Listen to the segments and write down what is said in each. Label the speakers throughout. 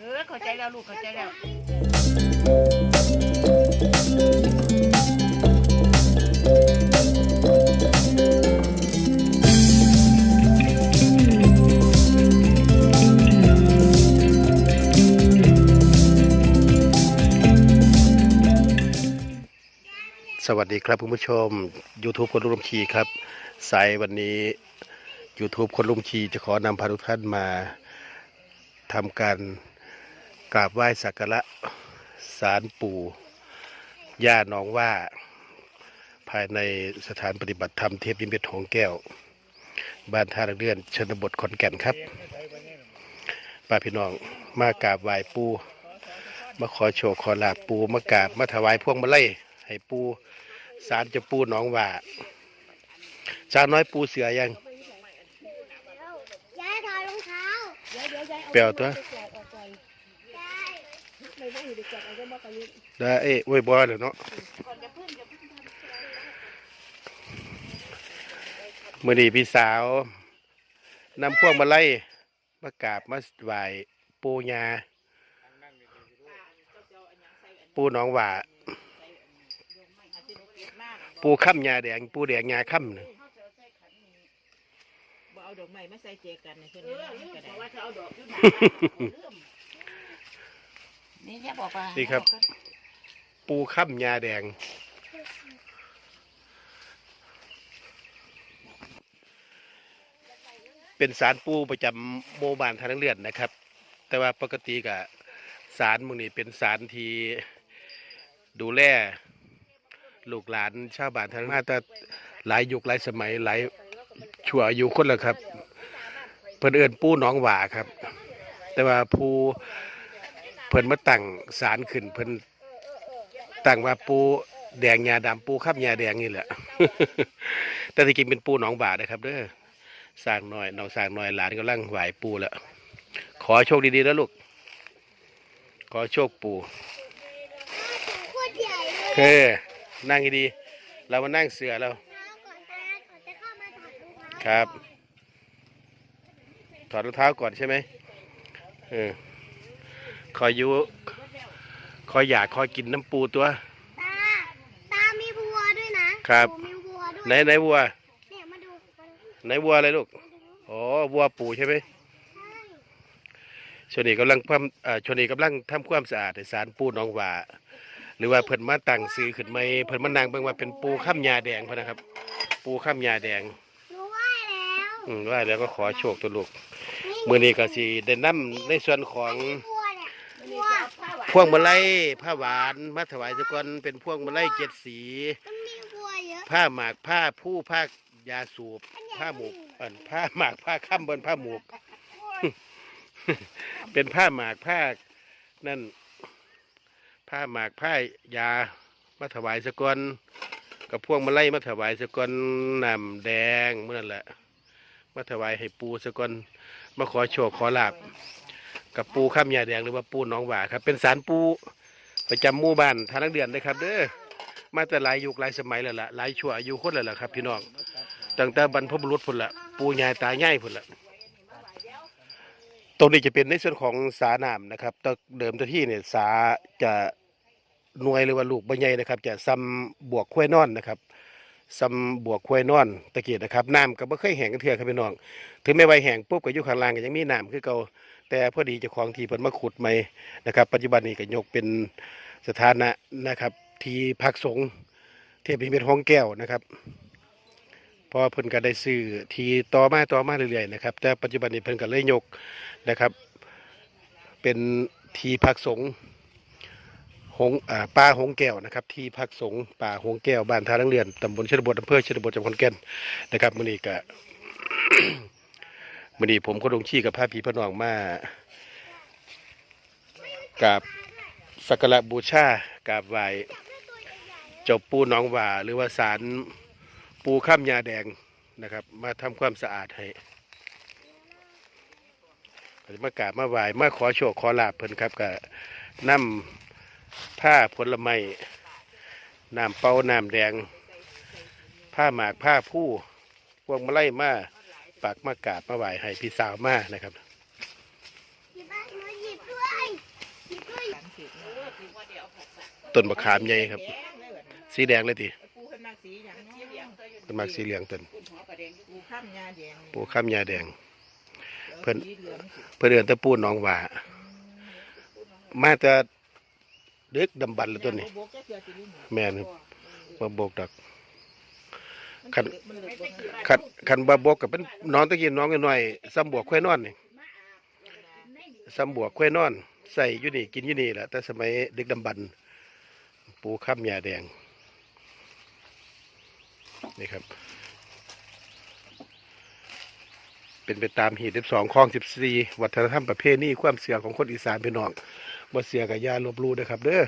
Speaker 1: เออเข้าใจแล้วลูกเข้าใจแล้ว
Speaker 2: สวัสดีครับคุณผู้ชม YouTube คนรุ่มชีครับ สายวันนี้ YouTube คนรุ่มชีจะขอนำพาทุกท่านมาทำการ กราบไหว้สักการะสารปู่ย่าหนองว่า ภายในสถานปฏิบัติธรรมเทพยิมเพชรหงแก้ว บ้านท่าเรือนชนบทขอนแก่นครับป้าพี่น้องมากราบไหว้ปูมาขอโชคขอลาบปูมากราบมาถวายพวงมาลัยให้ปูสารเจะปูหนองว่าสาวน้อยปูเสือยัง
Speaker 3: ยายถ อดรองเท้า
Speaker 2: เปล่าตัว
Speaker 3: ยาย
Speaker 2: ได้เอ้ยโอ้ยบอเดี๋ยวเนาะมื่อนี้พี่สาวนำพวงมาไล่มากราบมาไหวปูยาปูหนองหว่าปูข้ามยาแดง ปูแดงยาข้ามน่ะ
Speaker 1: บ่เอาดอกไม้มาใส่เจกันในเพิ่นนี่ก็ได้ว่าจะเอาดอกขึ้ นี่แค่บอกว่า
Speaker 2: นี่ครับ ปูข้ามยาแดง เป็นสารปูประจำโมบานทางนักเลือดนะครับ แต่ว่าปกติกับสารมึงนี่เป็นสารที่ดูแลลูกหลานชาวบ้านทางมาแต่หลายยุคหลายสมัยหลายชั่วอายุคนล้วครับ เพิ่นเอิ้นปูหนองหว่าครับ แต่ว่าผู้ เพิ่นมาตั้งสารขึ้นเพิ่นตั้งว่าปูแดงยาดำปูข้ามยาแดงนี่แหละ แต่ที่จริงเป็นปูหนองบ่านะครับเด้อสร้างหน่อยน้องสร้างหน่อยหลานกำลังไหวปูแล้วขอโชคดีๆแล้วลูก ขอโชคปู
Speaker 3: เฮ้
Speaker 2: นั่งดีๆเรามานั่งเสือแล้ว
Speaker 3: เรา
Speaker 2: ครับ ถอดรองเท้าก่อนใช่ไหมเออ คอยอยุคอยอยากคอยกินน้ำปูตัว
Speaker 3: ตา ตา มีวัวด้วยนะครับมีวัวด้วย
Speaker 2: ไหนไหนวัว
Speaker 3: เนี่ยมาดูมาดู
Speaker 2: ไหนวัวอะไรลูกอ๋อวัวปูใช่ไหม
Speaker 3: ใช่
Speaker 2: ช่วงนี้กำลังทำอ่าช่วงนี้กำลังทำความสะอาดในสารปูหนองหว่า หรือว่าเพิ่นมาตั้งซื้อขึ้นไหมเพิ่นมานั่งเบิ่งว่าเป็นปูข้ามยาแดงพะนะครับ ปูข้ามยาแดง
Speaker 3: รู้ว่าแล้ว
Speaker 2: อืมว่าแล้วก็ขอโชคตัวลูกมื้อนี้ก็สิได้นํในส่วนของ
Speaker 3: วัวเนี่ยวัว
Speaker 2: พวงมาลัยผ้าหวานมาถวายสกอนเป็นพวงมาลัยเจ็ดสี
Speaker 3: มันมีวัวเยอะ
Speaker 2: ผ้าหมากผ้าผู้ผ้ายาสูบผ้าหมกเอ่นผ้าหมากผ้าค่ำบนผ้าหมกเป็นผ้าหมากผ้านั่น ผ้าหมากผ้ายามาถวายสกอนกับพวงมาลัยมาถวายสกอนน้ำแดงเมื่อนั่นแหละมาถวายให้ปูสกอนมาขอโชคขอลาบ กับปูข้ามยาแดงหรือว่าปูน้องหว่าครับ เป็นสารปูประจำหมู่บ้านทางนักเรียนนะครับ เด้อมาแต่หลายยุคหลายสมัยแล้วล่ะหลายชั่วอายุคนแล้วล่ะครับ พี่น้องตั้งแต่บรรพบุรุษพุ่นละปูยายตายายพุ่นละตรงนี้จะเป็นในส่วนของสาน้ำนะครับแต่เดิมที่เนี่ยสาจะหน่วยหรือว่าลูกใบใหญ่นะครับ จะซ้ำบวกคุ้วยนอนนะครับซ้ำบวกคุ้วยนอนตะเกียบนะครับน้ำก็บ่เคยแห้งกันเทื่อครับพี่น้อง ถึงแม้ว่าแห้งปุ๊บก็อยู่ข้างล่างก็ยังมีน้ำคือเก่า แต่พอดีเจ้าของที่เพิ่นมาขุดใหม่นะครับ ปัจจุบันนี้ก็ยกเป็นสถานะนะครับ ที่พักสงฆ์เทพพิมพ์ห้องแก้วนะครับพอเพิ่นก็ได้ซื้อที่ต่อมาต่อมาเรื่อยๆนะครับ แต่ปัจจุบันนี้เพิ่นก็เลยยกนะครับ เป็นทีพักสงฆ์หงอ่าป่าหงแก้วนะครับ ที่พักสงฆ์ป่าหงแก้วบ้านท่านังเรียนตำบลชนบทอำเภอชนบทจังหวัดขอนแก่นนะครับมื้อนี้ก็ มื้อนี้ผมก็ลงชี้กับพระพีพระนองมากับสักการะบูชากราบไหว้เจ้าปูหนองว่าหรือว่าศาลปูข้ามยาแดงนะครับ มาทำความสะอาดให้ก็สิมากราบมาไหว้มาขอโชคขอลาบเพิ่นครับก็นำผ้าผลไม้น้ำเปาน้ำแดง ผ้าหมากผ้าผู้พวงมาไล่มา ปักมากราบมาไหว้ให้พี่สาวมานะครับ
Speaker 3: หยิบบ้านมาหยิบด้วย
Speaker 1: ถือเนาะถือว่าเดี๋ยวเอาผัดใส่
Speaker 2: ต้นมะขามใหญ่ครับ
Speaker 1: แดงเลยว่ะ
Speaker 2: สีแดงเลยติ
Speaker 1: ปูเพิ่นมักสีหยังเนาะสีเหลือง
Speaker 2: ต้นมักสีเหลืองต้น
Speaker 1: ปูหัวกระเดงปูข้ามยาแดง
Speaker 2: ปูข้ามยาแดง เพิ่น
Speaker 1: สีเหลืองสิ
Speaker 2: เพื่อเดินตะปูหน้องหว่ามาแต่ดึกดำบรรพ์แล้วตัวนี้
Speaker 1: โบกแค่เสือสิลิ้น
Speaker 2: แม่นครับบ่บกดอก คั
Speaker 1: คั
Speaker 2: น
Speaker 1: นมันเหลือบ่คือ
Speaker 2: คันบ่บกก็เป็นน้องตะกี้น้องน้อยๆซ้ำบวกแควายนอนนี่ซ้ำบวกแควายนอน ใส่อยู่นี่กินอยู่นี่แหละแต่สมัยดึกดำบรรปูข้ามยาแดงนี่ครับ เป็นไปตามหีด12คลอง 14 วัฒนธรรมประเพณีความเสื่อของคนอีสานพี่น้องบ่เสียกับยาลบลู่นะครับ เด้อ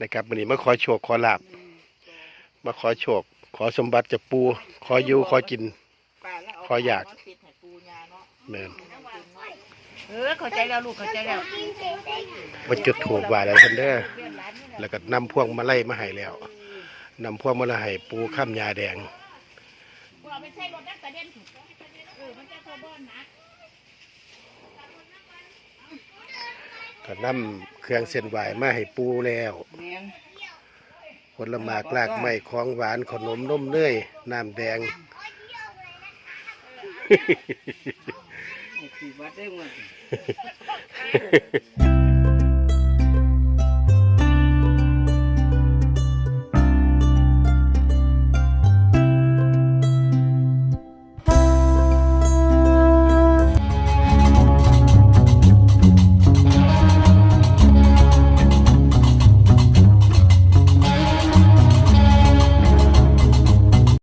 Speaker 2: นะครับวันนี้มาขอโชคขอลาบมาขอโชค ขอสมบัติจากปู ขออยู่ขอกิน
Speaker 1: ป่าแล้วเข
Speaker 2: ออยาก
Speaker 1: มติดให้ปูยาเนาะ
Speaker 2: แม่น
Speaker 1: เออเข้าใจแล้วลูกเข้าใจแล้ว
Speaker 2: มาจุดถูกว่าแล้วท่านเด้อแล้วก็นำพวงมาไล่มาให้แล้วนำพวงมาไล่ให้ปูข้ามยาแดง
Speaker 1: ไม่ใช่รถนักกระเด็นเออมันจะเข้าบ้านนะ
Speaker 2: ก็นำเครื่องเส้นไหวมาให้ปูแล้ว
Speaker 1: แม่น
Speaker 2: ผลหมากลากไม้ของหวานขนมนมเนยน้ำแดง
Speaker 1: สิวัดได้หมด